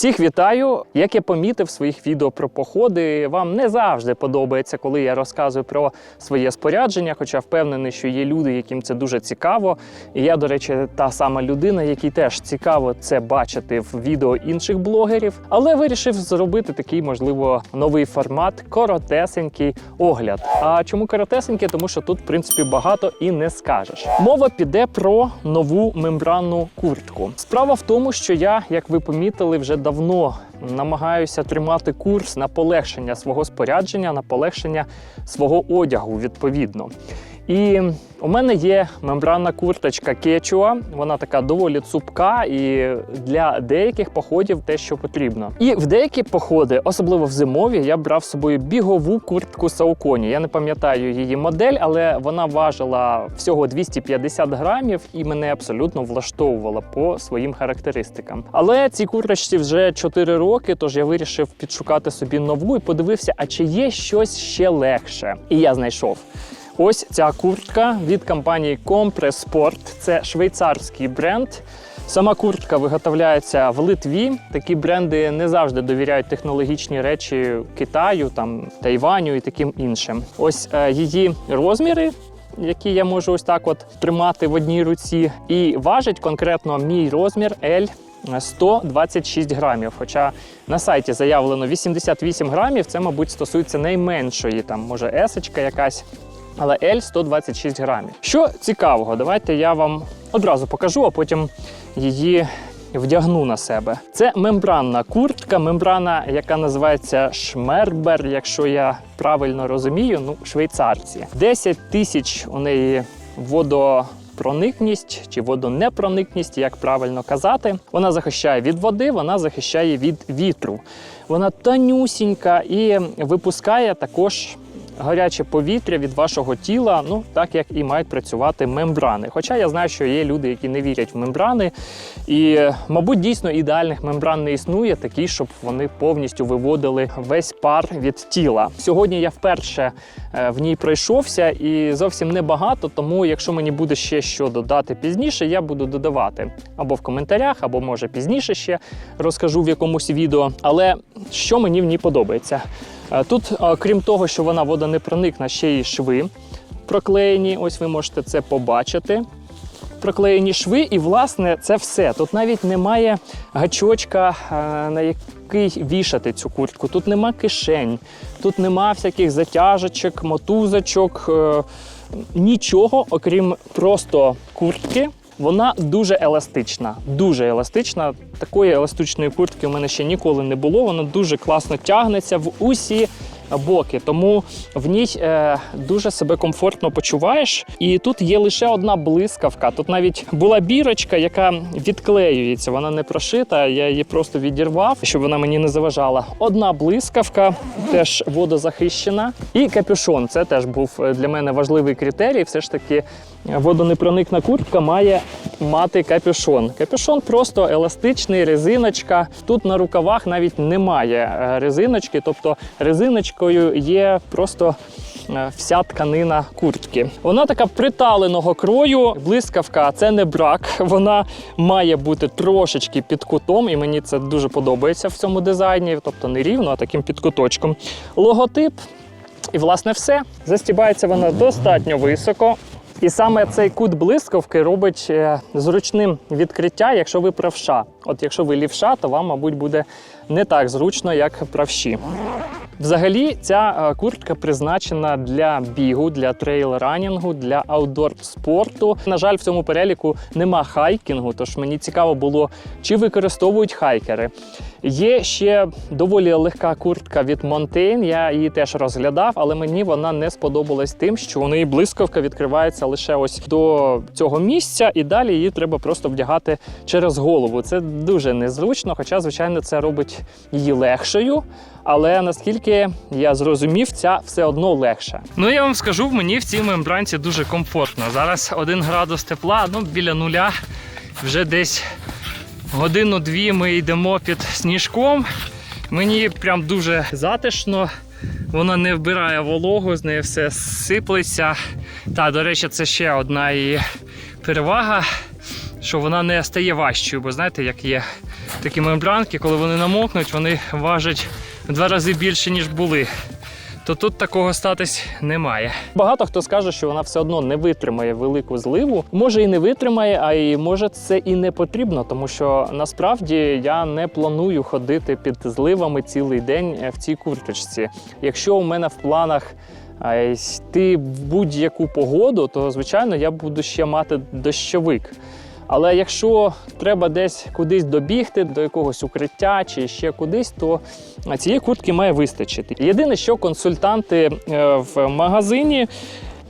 Всіх вітаю! Як я помітив своїх відео про походи, вам не завжди подобається, коли я розказую про своє спорядження, хоча впевнений, що є люди, яким це дуже цікаво. І я, до речі, та сама людина, якій теж цікаво це бачити в відео інших блогерів, але вирішив зробити такий, можливо, новий формат коротесенький огляд. А чому коротесенький? Тому що тут, в принципі, багато і не скажеш. Мова піде про нову мембранну куртку. Справа в тому, що я, як ви помітили, вже давно намагаюся тримати курс на полегшення свого спорядження, на полегшення свого одягу відповідно. І у мене є мембранна курточка Кечуа. Вона така доволі цупка і для деяких походів те, що потрібно. І в деякі походи, особливо в зимові, я брав з собою бігову куртку Сауконі. Я не пам'ятаю її модель, але вона важила всього 250 грамів і мене абсолютно влаштовувала по своїм характеристикам. Але цій курточці вже 4 роки, тож я вирішив підшукати собі нову і подивився, а чи є щось ще легше. І я знайшов. Ось ця куртка від компанії Compress Sport. Це швейцарський бренд. Сама куртка виготовляється в Литві. Такі бренди не завжди довіряють технологічні речі Китаю, там Тайваню і таким іншим. Ось е, її розміри. Які я можу ось так от тримати в одній руці, і важить конкретно мій розмір L 126 грамів. Хоча на сайті заявлено 88 грамів, це, мабуть, стосується найменшої, там може есочка якась але L 126 грамів. Що цікавого, давайте я вам одразу покажу, а потім її вдягну на себе. Це мембранна куртка, мембрана, яка називається Шмербер, якщо я правильно розумію, ну, швейцарці. 10 тисяч у неї водо. Проникність чи водонепроникність, як правильно казати, вона захищає від води, вона захищає від вітру. Вона тонюсінька і випускає також гаряче повітря від вашого тіла, ну так як і мають працювати мембрани. Хоча я знаю, що є люди, які не вірять в мембрани, і, мабуть, дійсно ідеальних мембран не існує, такі, щоб вони повністю виводили весь пар від тіла. Сьогодні я вперше е, в ній пройшовся і зовсім небагато, тому якщо мені буде ще що додати пізніше, я буду додавати або в коментарях, або може пізніше ще розкажу в якомусь відео. Але що мені в ній подобається? Е, Тут, е, крім того, що вона водонепроникна, ще й шви проклеєні. Ось ви можете це побачити. Проклеєні шви, і власне це все. Тут навіть немає гачочка, е, на який вішати цю куртку. Тут нема кишень, тут нема всяких затяжечок, мотузочок, нічого, окрім просто куртки. Вона дуже еластична, дуже еластична. Такої еластичної куртки у мене ще ніколи не було. Вона дуже класно тягнеться в усі боки, тому в ній е, дуже себе комфортно почуваєш. І тут є лише одна блискавка. Тут навіть була бірочка, яка відклеюється. Вона не прошита. Я її просто відірвав, щоб вона мені не заважала. Одна блискавка, теж водозахищена, і капюшон. Це теж був е, для мене важливий критерій. Все ж таки, водонепроникна куртка має мати капюшон. Капюшон просто еластичний, резиночка. Тут на рукавах навіть немає е, резиночки, тобто резиночкою є просто е, вся тканина куртки. Вона така приталеного крою, блискавка це не брак. Вона має бути трошечки під кутом, і мені це дуже подобається в цьому дизайні, тобто не рівно, а таким під куточком. Логотип. І, власне, все. Застібається вона достатньо високо. І саме цей кут блискавки робить е, зручним відкриття, якщо ви правша. От якщо ви лівша, то вам, мабуть, буде не так зручно, як правші. Взагалі, ця е, куртка призначена для бігу, для трейл-ранінгу, для аутдор спорту. На жаль, в цьому переліку нема хайкінгу, тож мені цікаво було, чи використовують хайкери. Є ще доволі легка куртка від Montaigne, я її теж розглядав, але мені вона не сподобалась тим, що у неї блискавка відкривається лише ось до цього місця, і далі її треба просто вдягати через голову. Це дуже незручно, хоча, звичайно, це робить її легшою. Але наскільки я зрозумів, ця все одно легша. Ну я вам скажу, мені в цій мембранці дуже комфортно. Зараз один градус тепла, ну біля нуля. Вже десь годину-дві ми йдемо під сніжком. Мені прям дуже затишно. Вона не вбирає вологу, з неї все сиплеться. Та, до речі, це ще одна її перевага, що вона не стає важчою, бо знаєте, як є такі мембранки, коли вони намокнуть, вони важать в два рази більше, ніж були. То тут такого статись немає. Багато хто скаже, що вона все одно не витримає велику зливу. Може і не витримає, а і може це і не потрібно, тому що насправді я не планую ходити під зливами цілий день в цій курточці. Якщо у мене в планах йти в будь-яку погоду, то звичайно я буду ще мати дощовик. Але якщо треба десь кудись добігти, до якогось укриття чи ще кудись, то цієї куртки має вистачити. Єдине, що консультанти е, в магазині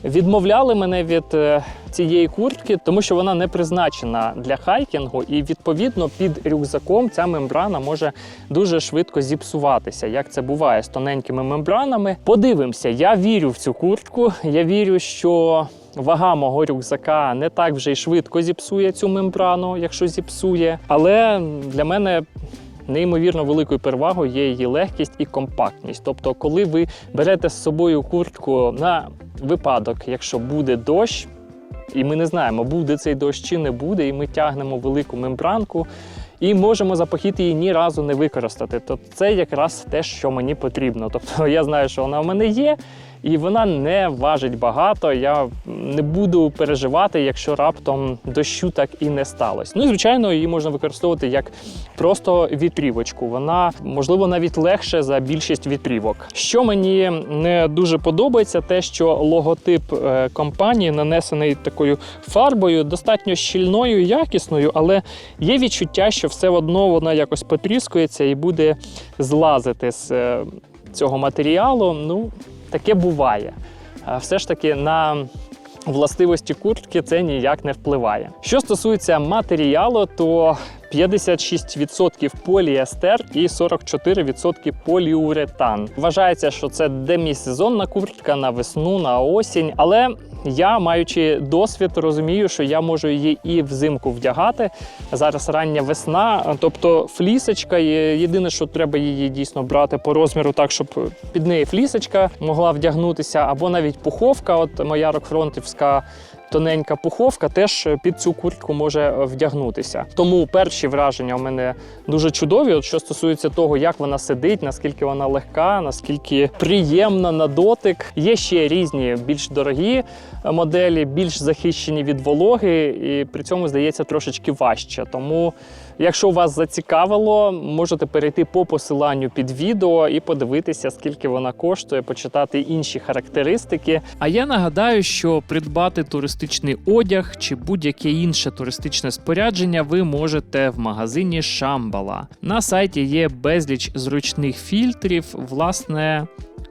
відмовляли мене від е, цієї куртки, тому що вона не призначена для хайкінгу, і відповідно під рюкзаком ця мембрана може дуже швидко зіпсуватися, як це буває з тоненькими мембранами. Подивимося, я вірю в цю куртку. Я вірю, що вага мого рюкзака не так вже й швидко зіпсує цю мембрану, якщо зіпсує. Але для мене неймовірно великою перевагою є її легкість і компактність. Тобто, коли ви берете з собою куртку на випадок, якщо буде дощ. І ми не знаємо, буде цей дощ чи не буде, і ми тягнемо велику мембранку і можемо за її ні разу не використати. То це якраз те, що мені потрібно. Тобто я знаю, що вона в мене є, і вона не важить багато. Я не буду переживати, якщо раптом дощу так і не сталося. Ну і звичайно, її можна використовувати як просто вітрівочку. Вона можливо навіть легше за більшість вітрівок. Що мені не дуже подобається, те, що логотип е, компанії нанесений такою фарбою, достатньо щільною, якісною, але є відчуття, що все одно вона якось потріскується і буде злазити з е, цього матеріалу. Ну, таке буває. Все ж таки на властивості куртки це ніяк не впливає. Що стосується матеріалу, то 56% поліестер і 44% поліуретан. Вважається, що це демісезонна куртка на весну, на осінь, але я, маючи досвід, розумію, що я можу її і взимку вдягати. Зараз рання весна, тобто флісочка. Єдине, що треба її дійсно брати по розміру, так щоб під неї флісочка могла вдягнутися, або навіть пуховка. От моя рокфронтівська тоненька пуховка теж під цю куртку може вдягнутися. Тому перші враження у мене дуже чудові. От що стосується того, як вона сидить, наскільки вона легка, наскільки приємна на дотик. Є ще різні більш дорогі моделі, більш захищені від вологи, і при цьому здається трошечки важче. Тому, якщо вас зацікавило, можете перейти по посиланню під відео і подивитися, скільки вона коштує, почитати інші характеристики. А я нагадаю, що придбати туристичний одяг чи будь-яке інше туристичне спорядження ви можете в магазині Шамбала. На сайті є безліч зручних фільтрів, власне.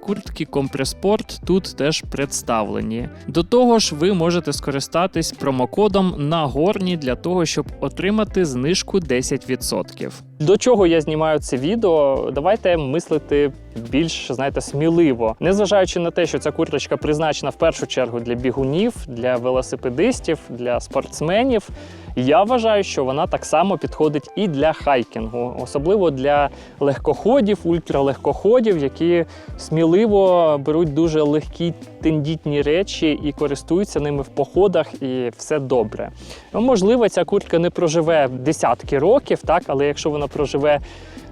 Куртки Компреспорт тут теж представлені. До того ж, ви можете скористатись промокодом на горні для того, щоб отримати знижку 10%. До чого я знімаю це відео? Давайте мислити більш знаєте, сміливо, незважаючи на те, що ця курточка призначена в першу чергу для бігунів, для велосипедистів, для спортсменів. Я вважаю, що вона так само підходить і для хайкінгу, особливо для легкоходів, ультралегкоходів, які сміливо беруть дуже легкі тендітні речі і користуються ними в походах, і все добре. Можливо, ця куртка не проживе десятки років, так, але якщо вона проживе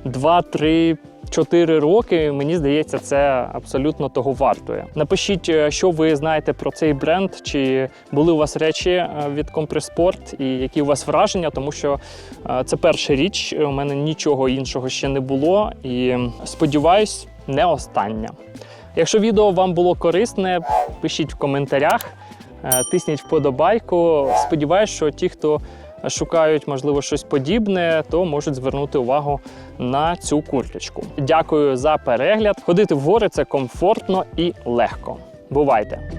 2-3 4 роки, мені здається, це абсолютно того вартує. Напишіть, е, що ви знаєте про цей бренд, чи були у вас речі е, від Компреспорт, і які у вас враження, тому що е, це перша річ. У мене нічого іншого ще не було, і сподіваюсь, не остання. Якщо відео вам було корисне, пишіть в коментарях, тисніть вподобайку. Сподіваюсь, що ті, хто шукають, можливо, щось подібне, то можуть звернути увагу на цю курточку. Дякую за перегляд. Ходити в гори це комфортно і легко. Бувайте!